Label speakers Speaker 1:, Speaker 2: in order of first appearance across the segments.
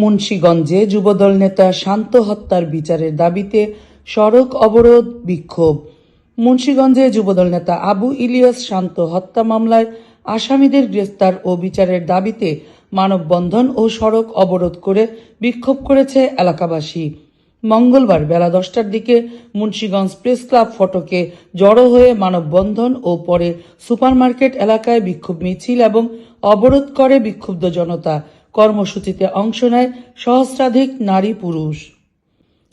Speaker 1: মুন্সীগঞ্জে যুবদল নেতা শান্ত হত্যার বিচারের দাবিতে সড়ক অবরোধ, বিক্ষোভ। মুন্সীগঞ্জে যুবদল নেতা আবু ইলিয়াস শান্ত হত্যা মামলায় আসামিদের গ্রেফতার ও বিচারের দাবিতে মানববন্ধন ও সড়ক অবরোধ করে বিক্ষোভ করেছে এলাকাবাসী। মঙ্গলবার বেলা দশটার দিকে মুন্সীগঞ্জ প্রেস ক্লাব ফটকে জড়ো হয়ে মানববন্ধন ও পরে সুপারমার্কেট এলাকায় বিক্ষোভ মিছিল এবং অবরোধ করে বিক্ষুব্ধ জনতা। কর্মসূচিতে অংশ নেয় সহস্রাধিক নারী পুরুষ।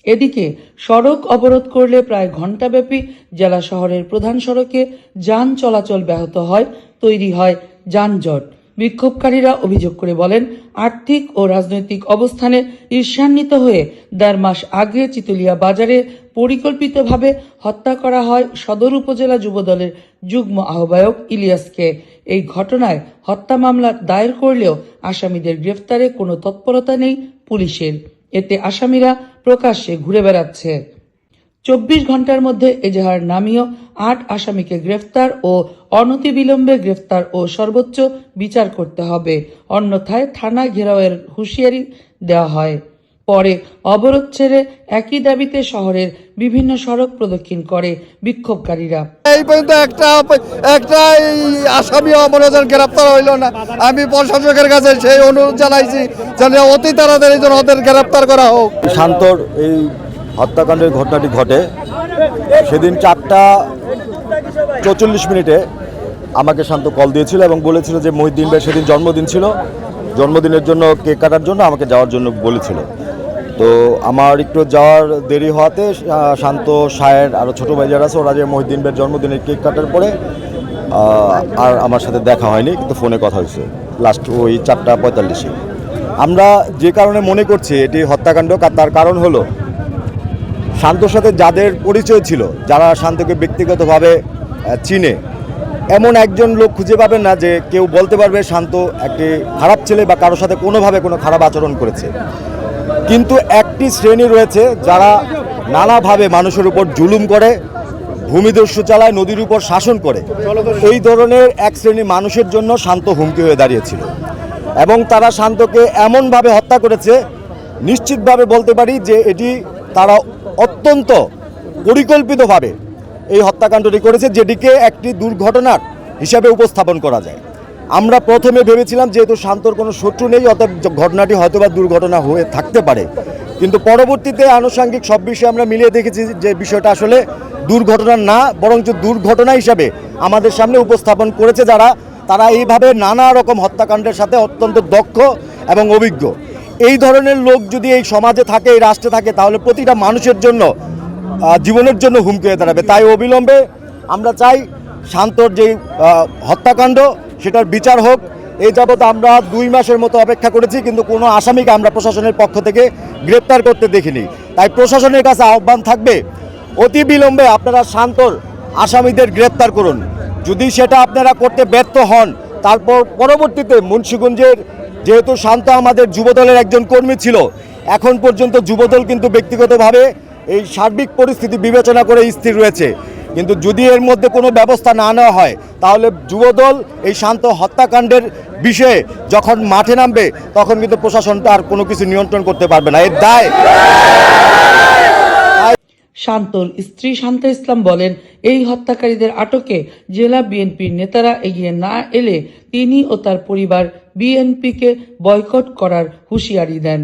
Speaker 1: এদিকে সড়ক অবরোধ করলে প্রায় ঘণ্টাব্যাপী জেলা শহরের প্রধান সড়কে যান চলাচল ব্যাহত হয়, তৈরি হয় যানজট। বিক্ষোভকারীরা অভিযোগ করে বলেন, আর্থিক ও রাজনৈতিক অবস্থানে ঈর্ষান্বিত হয়ে দেড় মাস আগে চিতুলিয়া বাজারে পরিকল্পিতভাবে হত্যা করা হয় সদর উপজেলা যুবদলের যুগ্ম আহ্বায়ক ইলিয়াসকে। এই ঘটনায় হত্যা মামলা দায়ের করলেও আসামিদের গ্রেফতারে কোনো তৎপরতা নেই পুলিশের। এতে আসামিরা প্রকাশ্যে ঘুরে বেড়াচ্ছে। চব্বিশ ঘণ্টার মধ্যে এজাহার নামিয়েও আট আসামিকে গ্রেফতার ও অনতিবিলম্বে গ্রেফতার ও সর্বোচ্চ বিচার করতে হবে। অন্যথায় থানা ঘেরাওয়ের হুঁশিয়ারি দেওয়া হয়। পরে অবরোধ ছেড়ে একই দাবিতে শহরের বিভিন্ন সড়ক প্রদক্ষিণ করে বিক্ষোভকারীরা।
Speaker 2: এই পর্যন্ত একটা একটা এই আসামি অপরাধের গ্রেপ্তার হইল না। আমি প্রশাসকের কাছে সেই অনুরোধ জানাইছি যেন অতি তাড়াতাড়ি যেন ওদের গ্রেপ্তার করা হোক।
Speaker 3: শান্তর এই হত্যাকাণ্ডের ঘটনাটি ঘটে। সেদিন চারটা চৌচল্লিশ মিনিটে আমাকে শান্ত কল দিয়েছিল এবং বলেছিল যে মহিদ্দিন ভাই সেদিন জন্মদিন ছিল। জন্মদিনের জন্য কেক কাটার জন্য আমাকে যাওয়ার জন্য বলেছিল। তো আমার একটু যাওয়ার দেরি হওয়াতে শান্ত সায়ের আরও ছোটো ভাই যারা আছে, ওরা যে মহিদ্দিন ভাইয়ের জন্মদিনের কেক কাটার পরে আর আমার সাথে দেখা হয়নি, কিন্তু ফোনে কথা হয়েছে। লাস্ট ওই চারটা পঁয়তাল্লিশে। আমরা যে কারণে মনে করছি এটি হত্যাকাণ্ড তার কারণ হলো শান্তর সাথে যাদের পরিচয় ছিল, যারা শান্তকে ব্যক্তিগতভাবে চিনে, এমন একজন লোক খুঁজে পাবেন না যে কেউ বলতে পারবে শান্ত একটি খারাপ ছেলে বা কারোর সাথে কোনোভাবে কোনো খারাপ আচরণ করেছে। কিন্তু একটি শ্রেণি রয়েছে যারা নানাভাবে মানুষের উপর জুলুম করে, ভূমিদস্যু চালায়, নদীর উপর শাসন করে। এই ধরনের এক শ্রেণি মানুষের জন্য শান্ত হুমকি হয়ে দাঁড়িয়েছিল। এবং তারা শান্তকে এমনভাবে হত্যা করেছে, নিশ্চিতভাবে বলতে পারি যে এটি তারা অত্যন্ত পরিকল্পিতভাবে এই হত্যাকাণ্ডটি করেছে, যেটিকে একটি দুর্ঘটনার হিসাবে উপস্থাপন করা যায়। আমরা প্রথমে ভেবেছিলাম যেহেতু শান্তর কোনো শত্রু নেই য- ঘটনাটি হয়তোবা দুর্ঘটনা হয়ে থাকতে পারে। কিন্তু পরবর্তীতে আনুষঙ্গিক সব বিষয়ে আমরা মিলিয়ে দেখেছি যে বিষয়টা আসলে দুর্ঘটনা না, বরঞ্চ দুর্ঘটনা হিসাবে আমাদের সামনে উপস্থাপন করেছে যারা। তারা এইভাবে নানা রকম হত্যাকাণ্ডের সাথে অত্যন্ত দক্ষ এবং অভিজ্ঞ। এই ধরনের লোক যদি এই সমাজে থাকে, এই রাষ্ট্রে থাকে, তাহলে প্রতিটা মানুষের জন্য জীবনের জন্য হুমকি হয়ে দাঁড়াবে। তাই অবিলম্বে আমরা চাই শান্তর যে হত্যাকাণ্ড, সেটার বিচার হোক। এই যাবৎ আমরা দুই মাসের মতো অপেক্ষা করেছি, কিন্তু কোনো আসামিকে আমরা প্রশাসনের পক্ষ থেকে গ্রেপ্তার করতে দেখিনি। তাই প্রশাসনের কাছে আহ্বান থাকবে, অতি বিলম্বে আপনারা শান্তর আসামিদের গ্রেপ্তার করুন। যদি সেটা আপনারা করতে ব্যর্থ হন, তারপর পরবর্তীতে মুন্সীগঞ্জের যেহেতু শান্ত আমাদের যুবদলের একজন কর্মী ছিল, এখন পর্যন্ত যুবদল কিন্তু ব্যক্তিগতভাবে এই সার্বিক পরিস্থিতি বিবেচনা করে স্থির রয়েছে। কিন্তু যদি এর মধ্যে কোনো ব্যবস্থা না নেওয়া হয়, তাহলে যুবদল এই শান্ত হত্যাকাণ্ডের বিষয়ে যখন মাঠে নামবে, তখন কিন্তু প্রশাসনটা আর কোনো কিছু নিয়ন্ত্রণ করতে পারবে না। এর দায়
Speaker 1: শান্তর স্ত্রী শান্তা ইসলাম বলেন, এই হত্যাকারীদের আটকে জেলা বিএনপির নেতারা এগিয়ে না এলে তিনি ও তার পরিবার বিএনপিকে বয়কট করার হুঁশিয়ারি দেন।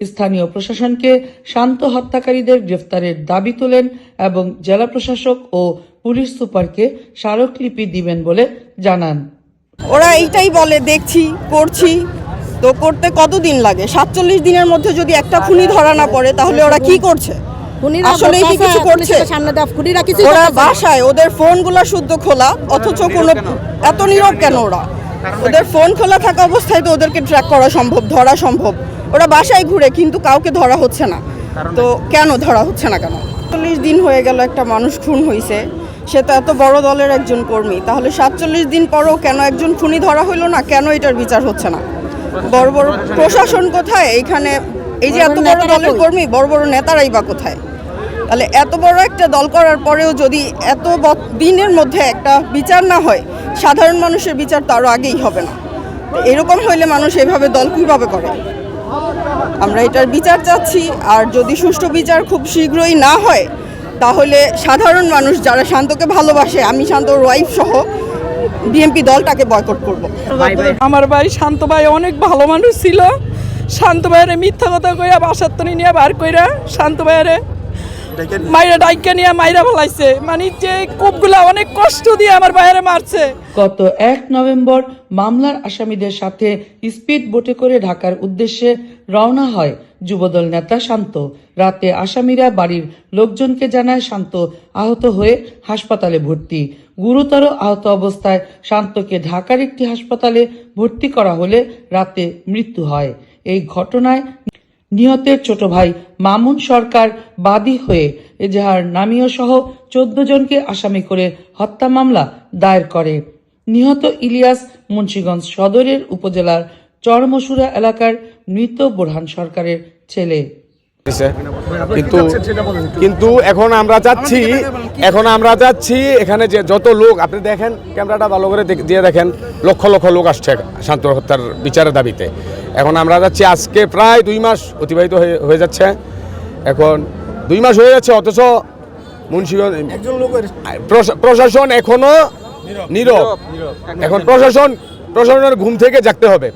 Speaker 1: স্থানীয় প্রশাসনকে শান্ত হত্যাকারীদের গ্রেফতারের দাবি তোলেন এবং জেলা প্রশাসক ও পুলিশ সুপারকে স্মারকলিপি দিবেন বলে জানান।
Speaker 4: ওরা এইটাই বলে, দেখছি করছি তো করতে কতদিন লাগে? সাতচল্লিশ দিনের মধ্যে যদি একটা খুনি ধরা না পড়ে, তাহলে ওরা কি করছে?
Speaker 5: খুনিরা
Speaker 4: কি কিছু করছে?
Speaker 5: সামনে দাও খুনিরা কিছু
Speaker 4: ওরা বাসায় ওদের ফোনগুলো শুদ্ধ খোলা অথচ কোনো এত নীরব কেন? ওরা? ওদের ফোন খোলা থাকা অবস্থায় তো ওদেরকে ট্র্যাক করা সম্ভব ধরা সম্ভব। ওরা বাসায় ঘুরে কিন্তু কাউকে ধরা হচ্ছে না। তো কেন ধরা হচ্ছে না কেন? চল্লিশ দিন হয়ে গেল একটা মানুষ খুন হয়েছে সে তো এত বড় দলের একজন কর্মী। তাহলে সাতচল্লিশ দিন পরও কেন একজন খুনি ধরা হইল না? কেন এটার বিচার হচ্ছে না? বড় বড় প্রশাসন কোথায়? এইখানে এই যে এত
Speaker 5: বড়
Speaker 4: দলের কর্মী বড় বড় নেতারাই বা কোথায়? তাহলে এত বড় একটা দল করার পরেও যদি এত দিনের মধ্যে একটা বিচার না হয় সাধারণ মানুষের বিচার তো আরও আগেই হবে না। এরকম হইলে মানুষ এভাবে দল কীভাবে করে? আমরা এটার বিচার চাচ্ছি আর যদি সুষ্ঠু বিচার খুব শীঘ্রই না হয় তাহলে সাধারণ মানুষ যারা শান্তকে ভালোবাসে আমি শান্তর ওয়াইফ সহ বিএনপি দলটাকে বয়কট করব।
Speaker 6: আমার ভাই শান্ত ভাই অনেক ভালো মানুষ ছিল শান্ত ভাইয়ের মিথ্যা কথা কইয়া বাসার তনি নিয়ে বার কইরা শান্ত ভাইয়ের মাইরা ডাইকা নিয়ে মাইরা ফেলাইছে। মানে যে কোপগুলা অনেক কষ্ট দিয়ে আমার ভাইয়েরে মারছে।
Speaker 1: গত এক নভেম্বর মামলার আসামিদের সাথে স্পিড বোটে করে ঢাকার উদ্দেশ্যে রওনা হয় যুবদল নেতা শান্ত। রাতে আসামিরা বাড়ির লোকজনকে জানায় শান্ত আহত হয়ে হাসপাতালে ভর্তি। গুরুতর আহত অবস্থায় শান্তকে ঢাকার একটি হাসপাতালে ভর্তি করা হলে রাতে মৃত্যু হয়। এই ঘটনায় নিহতের ছোট ভাই মামুন সরকার বাদী হয়ে এজাহার নামীয় সহ চোদ্দ জনকে আসামি করে হত্যা মামলা দায়ের করে নিহত ইলিয়াস মুন্সীগঞ্জ সদরের উপজেলার চরমসুরা এলাকার মৃত বোরহান সরকারের ছেলে।
Speaker 7: কিন্তু কিন্তু এখন আমরা চাচ্ছি এখন আমরা যাচ্ছি এখানে যে যত লোক আপনি দেখেন ক্যামেরাটা ভালো করে দিয়ে দেখেন লক্ষ লক্ষ লোক আসছে শান্ত হত্যার বিচারের দাবিতে। এখন আমরা যাচ্ছি আজকে প্রায় দুই মাস অতিবাহিত হয়ে হয়ে যাচ্ছে। এখন দুই মাস হয়ে যাচ্ছে অথচ মুন্সিগঞ্জ প্রশাসন এখনও নীরব। এখন প্রশাসন প্রশাসনের ঘুম থেকে জাগতে হবে।